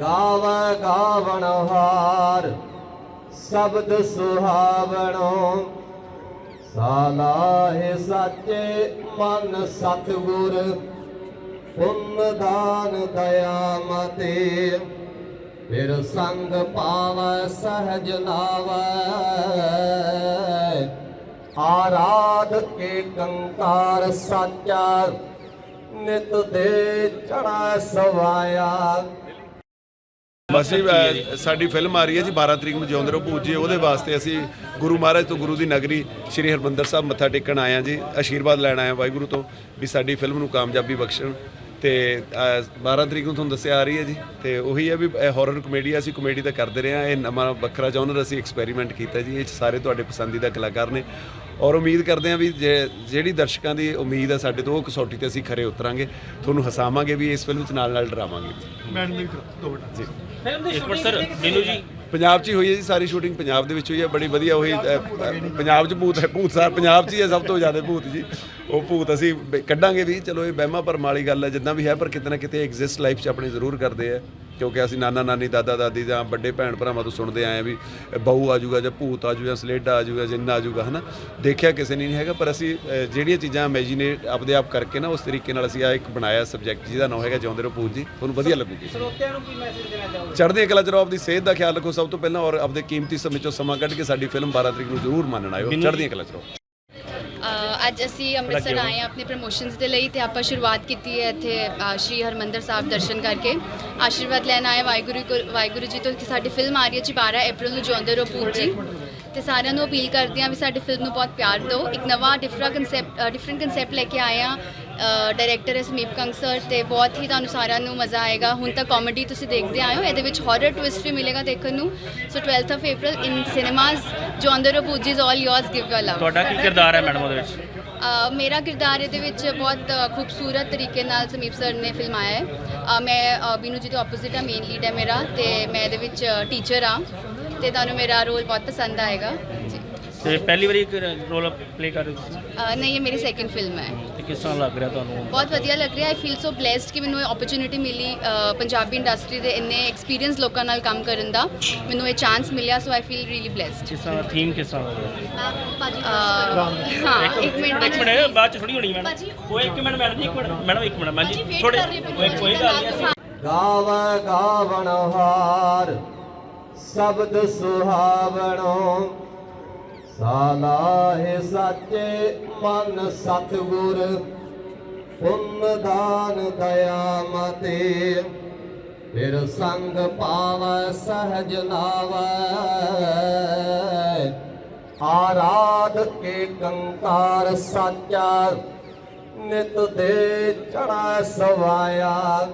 ਗਾਵ ਗਾਵਣ ਹਾਰ, ਸ਼ਬਦ ਸੁਹਾਵਣੋ। ਸਾਲਾਹੇ ਸਾਚੇ ਮਨ ਸਤਿਗੁਰ, ਪੁੰਨ ਦਾਨ ਦਇਆ ਮਤੇ ਫਿਰ ਸੰਗ ਪਾਵੈ ਸਹਜ ਲਾਵੈ ਆਰਾਧ ਕੇ ਕੰਕਾਰ ਸਾਚਾ, ਨਿਤ ਦੇ ਚੜਾ ਸਵਾਇਆ। ਬਸ ਜੀ ਅ, ਸਾਡੀ ਫਿਲਮ ਆ ਰਹੀ ਹੈ ਜੀ 12 ਤਰੀਕ ਨੂੰ ਜਿਉਂਦੇ ਰਹੋ ਭੂਤ ਜੀ। ਉਹਦੇ ਵਾਸਤੇ ਅਸੀਂ ਗੁਰੂ ਮਹਾਰਾਜ ਤੋਂ ਗੁਰੂ ਦੀ ਨਗਰੀ ਸ੍ਰੀ ਹਰਮੰਦਰ ਸਾਹਿਬ ਮੱਥਾ ਟੇਕਣ ਆਏ ਹਾਂ ਜੀ। ਆਸ਼ੀਰਵਾਦ ਲੈਣ ਆਏ ਹਾਂ ਵਾਹਿਗੁਰੂ ਤੋਂ ਵੀ ਸਾਡੀ ਫਿਲਮ ਨੂੰ ਕਾਮਯਾਬੀ ਬਖਸ਼ਣ। ਤੇ ਅ, 12 ਤਰੀਕ ਨੂੰ ਤੁਹਾਨੂੰ ਦੱਸਿਆ ਆ ਰਹੀ ਹੈ ਜੀ। ਤੇ ਉਹੀ ਹੈ ਵੀ ਹਾਰਰ ਕਮੇਡੀ ਅਸੀਂ ਕਮੇਡੀ ਤਾਂ ਕਰਦੇ ਰਹੇ ਹਾਂ। ਇਹ ਨਵਾਂ ਵੱਖਰਾ ਜਨਰ ਅਸੀਂ ਐਕਸਪੈਰੀਮੈਂਟ ਕੀਤਾ ਜੀ। ਇਹ 'ਚ ਸਾਰੇ ਤੁਹਾਡੇ ਪਸੰਦੀਦਾ ਕਲਾਕਾਰ ਨੇ। ਔਰ ਉਮੀਦ ਕਰਦੇ ਹਾਂ ਵੀ ਜੇ- ਜਿਹੜੀ ਦਰਸ਼ਕਾਂ ਦੀ ਉਮੀਦ ਹੈ ਸਾਡੇ ਤੋਂ ਉਹ ਕਸੌਟੀ ਤੇ ਅਸੀਂ ਖਰੇ ਉਤਰਾਂਗੇ। ਤੁਹਾਨੂੰ ਹਸਾਵਾਂਗੇ ਵੀ ਇਸ ਫਿਲਮ 'ਚ ਨਾਲ ਨਾਲ ਡਰਾਵਾਂਗੇ ਇੱਕ ਮਿੰਟ। ਸਰ ਜੀ ਪੰਜਾਬ 'ਚ ਹੀ ਹੋਈ ਹੈ ਜੀ ਸਾਰੀ ਸ਼ੂਟਿੰਗ ਪੰਜਾਬ ਦੇ ਵਿੱਚ ਹੋਈ ਹੈ ਬੜੀ ਵਧੀਆ ਹੋਈ ਅ, ਅ, ਪੰਜਾਬ 'ਚ ਭੂਤ ਹੈ ਭੂਤ ਸਾਰ ਪੰਜਾਬ 'ਚ ਹੀ ਹੈ ਸਭ ਤੋਂ ਜ਼ਿਆਦਾ ਭੂਤ ਜੀ। ਉਹ ਭੂਤ ਅਸੀਂ ਬ- ਕੱਢਾਂਗੇ ਵੀ ਚਲੋ ਇਹ ਵਹਿਮਾਂ ਭਰਮ ਵਾਲੀ ਗੱਲ ਹੈ ਜਿੱਦਾਂ ਵੀ ਹੈ ਪਰ ਕਿਤੇ ਨਾ ਕਿਤੇ ਐਗਜ਼ਿਸਟ ਲਾਈਫ 'ਚ ਆਪਣੀ ਜ਼ਰੂਰ ਕਰਦੇ ਆ। ਕਿਉਂਕਿ ਅਸੀਂ ਨਾਨਾ ਨਾਨੀ ਦਾਦਾ ਦਾਦੀ ਜਾਂ ਵੱਡੇ ਭੈਣ ਭਰਾਵਾਂ ਤੋਂ ਸੁਣਦੇ ਆਏ ਆ ਵੀ ਬਹੂ ਆ ਜਾਊਗਾ ਜਾਂ ਭੂਤ ਆ ਜਾਊਗਾ ਜਾਂ ਸਲੇਡਾ ਆ ਜਾਊਗਾ ਜਿੰਨਾ ਆ ਜਾਊਗਾ ਹਨਾ? ਦੇਖਿਆ ਕਿਸੇ ਨੇ ਨਹੀਂ ਹੈਗਾ ਪਰ ਅਸੀਂ ਅ, ਜਿਹੜੀਆਂ ਚੀਜ਼ਾਂ ਇਮੇਜਿਨੇਟ ਆਪਦੇ ਆਪ ਕਰਕੇ ਨਾ ਉਸ ਤਰੀਕੇ ਨਾਲ ਅਸੀਂ ਆ ਇੱਕ ਬਣਾਇਆ ਸਬਜੈਕਟ ਜਿਹਦਾ ਨਾਮ ਹੈਗਾ ਜਿਉਂਦੇ ਰਹੋ ਭੂਤ ਜੀ। ਤੁਹਾਨੂੰ ਵਧੀਆ ਲੱਗੂਗੀ। ਸਰੋਤਿਆਂ ਨੂੰ ਕੀ ਮੈਸੇਜ ਦੇਣਾ ਚਾਹੋਗੇ? ਚੜ੍ਹਦੀ ਕਲਾ ਚ ਰਹੋ ਆਪਦੀ ਸਿਹਤ ਦਾ ਖਿਆਲ ਰੱਖੋ। ਸਭ ਤੋਂ ਪਹਿਲਾਂ ਔਰ ਆਪਦੇ ਕੀਮਤੀ ਸਮੇਂ ਚੋਂ ਸਮਾਂ ਕੱਢ ਕੇ ਸਾਡੀ ਫਿਲਮ 12 ਤਰੀਕ ਨੂੰ ਜ਼ਰੂਰ ਮੰਨਣ ਆਇਓ। ਚੜ੍ਹਦੀ ਕਲਾ ਅ, ਅੱਜ ਅਸੀਂ ਅੰਮ੍ਰਿਤਸਰ ਆਏ ਹਾਂ ਆਪਣੇ ਪ੍ਰਮੋਸ਼ਨਸ ਦੇ ਲਈ ਤੇ ਆਪਾਂ ਸ਼ੁਰੂਆਤ ਕੀਤੀ ਹੈ ਇੱਥੇ ਅ, ਸ਼੍ਰੀ ਹਰਮੰਦਰ ਸਾਹਿਬ ਦਰਸ਼ਨ ਕਰਕੇ। ਆਸ਼ੀਰਵਾਦ ਲੈਣ ਆਏ ਵਾਹਿਗੁਰੂ ਕੋਲ- ਵਾਹਿਗੁਰੂ ਜੀ ਤੋਂ ਕਿ ਸਾਡੀ ਫਿਲਮ ਆ ਰਹੀ ਹੈ ਜੀ 12 ਅਪ੍ਰੈਲ ਨੂੰ ਜਿਉਂਦੇ ਰਹੋ ਪੂਤ ਜੀ। ਤੇ ਸਾਰਿਆਂ ਨੂੰ ਅਪੀਲ ਕਰਦੇ ਹਾਂ ਵੀ ਸਾਡੀ ਫਿਲਮ ਨੂੰ ਬਹੁਤ ਪਿਆਰ ਦਿਓ। ਇੱਕ ਨਵਾਂ ਡਿਫਰੈਂਟ ਕਨਸੈਪਟ ਡਿਫਰੈਂਟ ਕਨਸੈਪਟ ਲੈ ਕੇ ਆਏ ਹਾਂ। ਡਾਇਰੈਕਟਰ ਹੈ ਸਮੀਪ ਕੰਗ ਸਰ ਤੇ ਬਹੁਤ ਹੀ ਤੁਹਾਨੂੰ ਸਾਰਿਆਂ ਨੂੰ ਮਜ਼ਾ ਆਏਗਾ। ਹੁਣ ਤੱਕ ਕਾਮੇਡੀ ਤੁਸੀਂ ਦੇਖਦੇ ਆਏ ਹੋ ਇਹਦੇ ਵਿੱਚ ਹਾਰਰ ਟਵਿਸਟ ਵੀ ਮਿਲੇਗਾ ਦੇਖਣ ਨੂੰ। So 12th of April in cinemas ਜਿਉਂਦੇ ਰਹੋ ਪੂਤ ਜੀ is all yours give your love ਤੁਹਾਡਾ ਕੀ ਕਿਰਦਾਰ ਹੈ ਮੈਡਮ ਉਹਦੇ ਵਿੱਚ? ਅ, ਮੇਰਾ ਕਿਰਦਾਰ ਇਹਦੇ ਵਿੱਚ ਬਹੁਤ ਅ, ਖੂਬਸੂਰਤ ਤਰੀਕੇ ਨਾਲ ਸਮੀਪ ਸਰ ਨੇ ਫਿਲਮਾਇਆ ਹੈ। ਅ, ਮੈਂ ਅ, ਬੀਨੂ ਜੀ ਤੋਂ ਆਪੋਜ਼ਿਟ ਆ ਮੇਨ ਲੀਡ ਹੈ ਮੇਰਾ ਤੇ ਮੈਂ ਇਹਦੇ ਵਿੱਚ ਟੀਚਰ ਆ ਤੇ ਤੁਹਾਨੂੰ ਮੇਰਾ ਰੋਲ ਬਹੁਤ ਪਸੰਦ ਆਏਗਾ। ਤੇ ਪਹਿਲੀ ਵਾਰੀ ਰੋਲ ਪਲੇ ਕਰ ਰਹੇ ਹੋ ਤੁਸੀਂ? ਅ, ਨਹੀਂ ਇਹ ਮੇਰੀ ਸੈਕਿੰਡ ਫਿਲਮ ਹੈ। ਤੇ ਕਿਸ ਤਰ੍ਹਾਂ ਲੱਗ ਰਿਹਾ ਤੁਹਾਨੂੰ? ਬਹੁਤ ਵਧੀਆ ਲੱਗ ਰਿਹਾ। ਆਈ ਫੀਲ ਸੋ ਬlesed ਕਿ ਮੈਨੂੰ ਇਹ ਓਪਰਚ्युनिटी ਮਿਲੀ ਅ, ਪੰਜਾਬੀ ਇੰਡਸਟਰੀ ਦੇ ਇੰਨੇ ਐਕਸਪੀਰੀਅੰਸ ਲੋਕਾਂ ਨਾਲ ਕੰਮ ਕਰਨ ਦਾ। ਮੈਨੂੰ ਇਹ ਚਾਂਸ ਮਿਲਿਆ so I feel really blessed ਕਿਸ ਤਰ੍ਹਾਂ ਥੀਮ ਕਿਸ ਤਰ੍ਹਾਂ ਦਾ ਹੋਇਆ? ਹਾਂ ਇੱਕ ਮਿੰਟ ਇੱਕ ਮਿੰਟ। ਬਾਅਦ ਚ ਥੋੜੀ ਹੋਣੀ ਮੈਡਮ ਉਹ ਇੱਕ ਮਿੰਟ ਮੈਡਮ ਜੀ ਇੱਕ ਮਿੰਟ ਮੈਡਮ ਇੱਕ ਮਿੰਟ ਮੈਡਮ ਜੀ ਥੋੜੇ ਕੋਈ ਕੋਈ ਗੱਲ ਨਹੀਂ। ਅਸੀਂ ਗਾਵ ਗਾਵਣ ਹਾਰ ਸ਼ਬਦ ਸੁਹਾਵਣੋ ਸਾਲਾਹੇ ਸਾਚੇ ਮਨ ਸਤਿਗੁਰ, ਪੁੰਨ ਦਾਨ ਦਇਆ ਮਤੇ। ਫਿਰ ਸੰਗ ਪਾਵੈ, ਸਹਜ ਲਾਵੈ ਆਰਾਧ ਕੇ ਕੰਕਾਰ ਸਾਚਾ, ਨਿਤ ਦੇ ਚੜਾ ਸਵਾਇਆ।